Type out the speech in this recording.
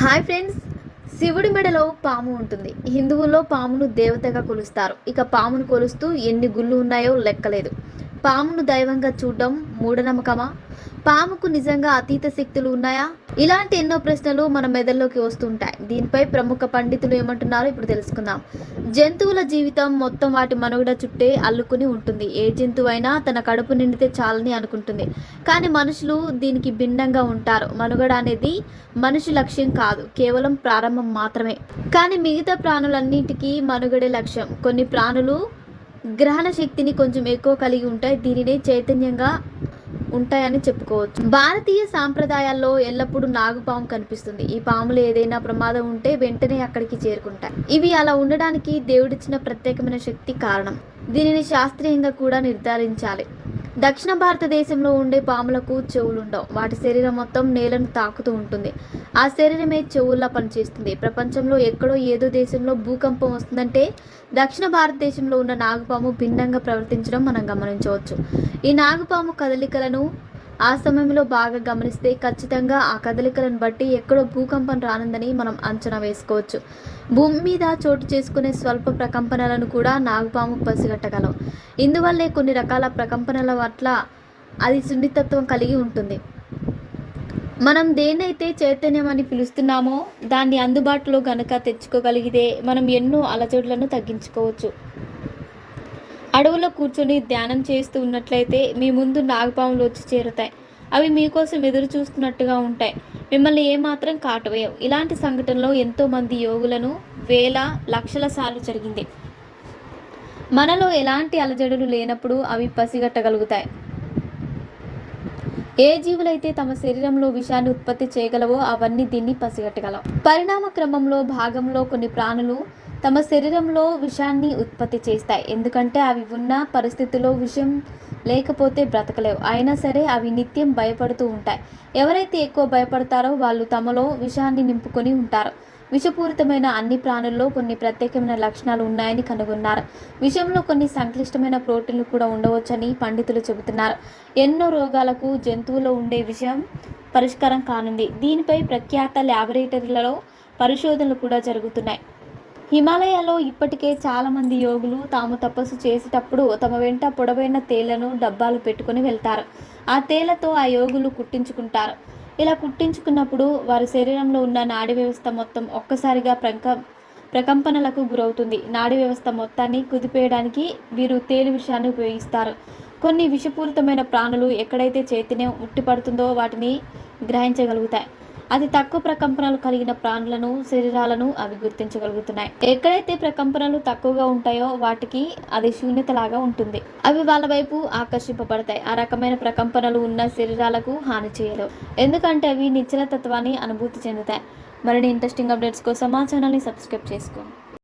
Hi friends. శివుడి మెడలో పాము ఉంటుంది. హిందువుల్లో పామును దేవతగా కొలుస్తారు. ఇక పామును కొలుస్తూ ఎన్ని గుళ్ళు ఉన్నాయో లెక్కలేదు. పామును దైవంగా చూడడం మూఢనమ్మకమా? పాముకు నిజంగా అతీత శక్తులు ఉన్నాయా? ఇలాంటి ఎన్నో ప్రశ్నలు మన మెదల్లోకి వస్తుంటాయి. దీనిపై ప్రముఖ పండితులు ఏమంటున్నారో ఇప్పుడు తెలుసుకుందాం. జంతువుల జీవితం మొత్తం వాటి మనుగడ చుట్టే అల్లుకుని ఉంటుంది. ఏ జంతువు అయినా తన కడుపు నిండితే చాలని అనుకుంటుంది. కానీ మనుషులు దీనికి భిన్నంగా ఉంటారు. మనుగడ అనేది మనిషి లక్ష్యం కాదు. కేవలం ప్రారంభం మాత్రమే. కానీ మిగతా ప్రాణులన్నింటికీ మనుగడే లక్ష్యం. కొన్ని ప్రాణులు గ్రహణ శక్తిని కొంచెం ఎక్కువ కలిగి ఉంటాయి దీనినే చైతన్యంగా ఉంటాయని చెప్పుకోవచ్చు. భారతీయ సాంప్రదాయాల్లో ఎల్లప్పుడూ నాగుపాము కనిపిస్తుంది. ఈ పాములు ఏదైనా ప్రమాదం ఉంటే వెంటనే అక్కడికి చేరుకుంటాయి. ఇవి అలా ఉండడానికి దేవుడిచ్చిన ప్రత్యేకమైన శక్తి కారణం. దీనిని శాస్త్రీయంగా కూడా నిర్ధారించాలి. దక్షిణ భారతదేశంలో ఉండే పాములకు చెవులుండవు. వాటి శరీరం మొత్తం నేలను తాకుతూ ఉంటుంది. ఆ శరీరమే చెవుల్లా పనిచేస్తుంది. ప్రపంచంలో ఎక్కడో ఏదో దేశంలో భూకంపం వస్తుందంటే దక్షిణ భారతదేశంలో ఉన్న నాగుపాము భిన్నంగా ప్రవర్తించడం మనం గమనించవచ్చు. ఈ నాగుపాము కదలికలను ఆ సమయంలో బాగా గమనిస్తే ఖచ్చితంగా ఆ కదలికలను బట్టి ఎక్కడో భూకంపం రానుందని మనం అంచనా వేసుకోవచ్చు. భూమి మీద చోటు చేసుకునే స్వల్ప ప్రకంపనలను కూడా నాగుపాము పసిగట్టగలం. ఇందువల్లే కొన్ని రకాల ప్రకంపనల పట్ల అది సున్నితత్వం కలిగి ఉంటుంది. మనం దేన్నైతే చైతన్యం అని పిలుస్తున్నామో దాన్ని అందుబాటులో గనక తెచ్చుకోగలిగితే మనం ఎన్నో అలజడులను తగ్గించుకోవచ్చు. అడవులో కూర్చొని ధ్యానం చేస్తూ ఉన్నట్లయితే మీ ముందు నాగపాములు వచ్చి చేరుతాయి. అవి మీకోసం ఎదురు చూస్తున్నట్టుగా ఉంటాయి. మిమ్మల్ని ఏమాత్రం కాటవేయవు. ఇలాంటి సంఘటనలో ఎంతోమంది యోగులను వేల లక్షల సార్లు జరిగింది. మనలో ఎలాంటి అలజడులు లేనప్పుడు అవి పసిగట్టగలుగుతాయి. ఏ జీవులైతే తమ శరీరంలో విషాన్ని ఉత్పత్తి చేయగలవో అవన్నీ దీన్ని పసిగట్టగలవు. పరిణామ క్రమంలో భాగంలో కొన్ని ప్రాణులు తమ శరీరంలో విషాన్ని ఉత్పత్తి చేస్తాయి. ఎందుకంటే అవి ఉన్న పరిస్థితిలో విషం లేకపోతే బ్రతకలేవు. అయినా సరే అవి నిత్యం భయపడుతూ ఉంటాయి. ఎవరైతే ఎక్కువ భయపడతారో వాళ్ళు తమలో విషాన్ని నింపుకొని ఉంటారు. విషపూరితమైన అన్ని ప్రాణుల్లో కొన్ని ప్రత్యేకమైన లక్షణాలు ఉన్నాయని కనుగొన్నారు. విషంలో కొన్ని సంక్లిష్టమైన ప్రోటీన్లు కూడా ఉండవచ్చని పండితులు చెబుతున్నారు. ఎన్నో రోగాలకు జంతువులో ఉండే విషయం పరిష్కారం కానుంది. దీనిపై ప్రఖ్యాత ల్యాబొరేటరీలలో పరిశోధనలు కూడా జరుగుతున్నాయి. హిమాలయాలో ఇప్పటికే చాలామంది యోగులు తాము తపస్సు చేసేటప్పుడు తమ వెంట పొడవైన తేళ్ళను డబ్బాలు పెట్టుకుని వెళ్తారు. ఆ తేళ్ళతో ఆ యోగులు కుట్టించుకుంటారు. ఇలా కుట్టించుకున్నప్పుడు వారి శరీరంలో ఉన్న నాడి వ్యవస్థ మొత్తం ఒక్కసారిగా ప్రక ప్రకంపనలకు గురవుతుంది. నాడి వ్యవస్థ మొత్తాన్ని కుదిపేయడానికి వీరు తేలి విషయాన్ని ఉపయోగిస్తారు. కొన్ని విషపూరితమైన ప్రాణులు ఎక్కడైతే చైతన్యం ఉట్టిపడుతుందో వాటిని గ్రహించగలుగుతాయి. అతి తక్కువ ప్రకంపనలు కలిగిన ప్రాణులను శరీరాలను అవి గుర్తించగలుగుతున్నాయి. ఎక్కడైతే ప్రకంపనలు తక్కువగా ఉంటాయో వాటికి అది శూన్యతలాగా ఉంటుంది. అవి వాళ్ళ వైపు ఆకర్షింపబడతాయి. ఆ రకమైన ప్రకంపనలు ఉన్న శరీరాలకు హాని చేయలేవు ఎందుకంటే అవి నిశ్చల తత్వాన్ని అనుభూతి చెందుతాయి. మరిన్ని ఇంట్రెస్టింగ్ అప్డేట్స్ కోసం మా ఛానల్ని సబ్స్క్రైబ్ చేసుకోండి.